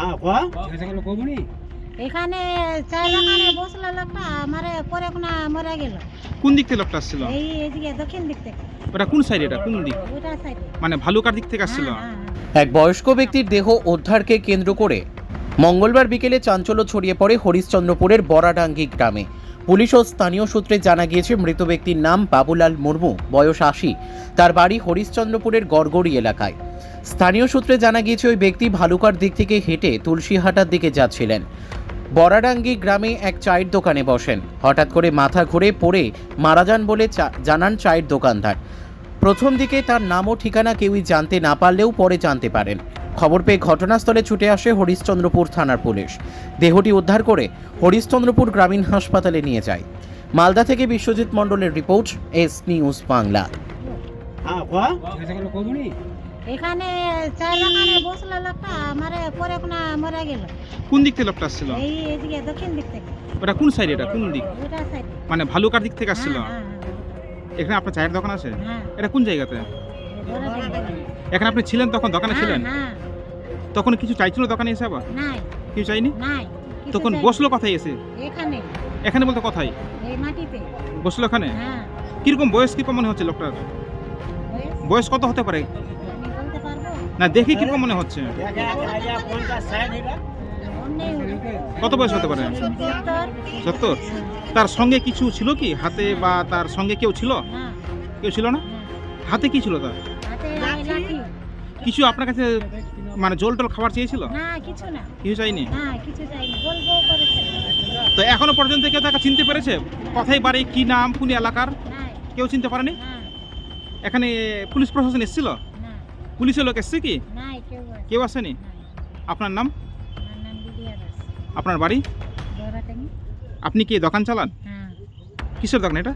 হ্যাঁ এখানে বসল লোকটা পরে কোনা মরে গেল। কোন দিক থেকে লোকটা আসছিল? এই এদিকে দক্ষিণ দিক থেকে। ওটা কোন সাইড এটা? কোন দিক? ওটা সাইডে মানে ভালুকার দিক থেকে আসছিল? হ্যাঁ, হ্যাঁ, এক বয়স্ক ব্যক্তির দেহ উদ্ধারকে কেন্দ্র করে মঙ্গলবার বিকেলে চাঞ্চল্য ছড়িয়ে পড়ে হরিশ্চন্দ্রপুরের বড়াডাঙ্গি গ্রামে। পুলিশ ও স্থানীয় সূত্রে জানা গিয়েছে মৃত ব্যক্তির নাম বাবুলাল মুর্মু বয়স আশি। তার বাড়ি হরিশ্চন্দ্রপুরের গড়গড়ি এলাকায়। স্থানীয় সূত্রে জানা গিয়েছে, ওই ব্যক্তি ভালুকার দিক থেকে হেঁটে তুলসীহাটার দিকে যাচ্ছিলেন। বড়াডাঙ্গি গ্রামে এক চায়ের দোকানে বসেন। হঠাৎ করে মাথা ঘুরে পড়ে মারা যান বলে জানান চায়ের দোকানদার। প্রথম দিকে তার নাম ও ঠিকানা কেউই জানতে না পারলেও পরে জানতে পারেন। খবর পেয়ে ঘটনাস্থলে ছুটে আসে হরিশ্চন্দ্রপুর থানার পুলিশ। দেহটি উদ্ধার করে হরিশ্চন্দ্রপুর গ্রামীণ হাসপাতালে নিয়ে যায়। মালদা থেকে বিশ্বজিৎ মণ্ডলের রিপোর্ট, এস নিউজ বাংলা। হ্যাঁ এখানে চার দোকানে বসল লোকটা মারে পরে কোনা মরে গেল। কোন দিক থেকে লোকটা আসছিল? এই এদিকে দক্ষিণ দিক থেকে। ওটা কোন সাইড এটা? কোন দিক? ওটা সাইডে মানে ভালুকার দিক থেকে আসছিল? হ্যাঁ, এখানে আপনার চায়ের দোকান আছে? হ্যাঁ, এটা কোন জায়গাতে? হ্যাঁ, এখানে আপনি ছিলেন তখন দোকানে হ্যাঁ, ছিলেন? হ্যাঁ, তখন কিছু চাইছিল দোকানে এসে আবার? কিছু চাইনি? তখন বসল কথাই এসে? এখানে। এখানে বলতে কথাই বসল এখানে হ্যাঁ। কীরকম বয়স কীরকম মনে হচ্ছে লোকটার? বয়স কত হতে পারে? না দেখি কীরকম মনে হচ্ছে। কত বয়স হতে পারে? সত্তর। তার সঙ্গে কিছু ছিল কি? হাতে বা তার সঙ্গে কেউ ছিল? কেউ ছিল না? হাতে কি ছিল তার? কিছু আপনার কাছে মানে জল টল খাবার চেয়েছিল? কিছু চাইনি? তো এখনও পর্যন্ত কেউ তাকে চিনতে পেরেছে? কথাই বাড়ি কি নাম কোন এলাকার? কেউ চিনতে পারেনি? এখানে পুলিশ প্রশাসন এসেছিল? পুলিশের লোক এসছে কি? কেউ আসেনি। আপনার নাম? আপনার বাড়ি? আপনি কি দোকান চালান? হ্যাঁ। কিসের দোকান এটা?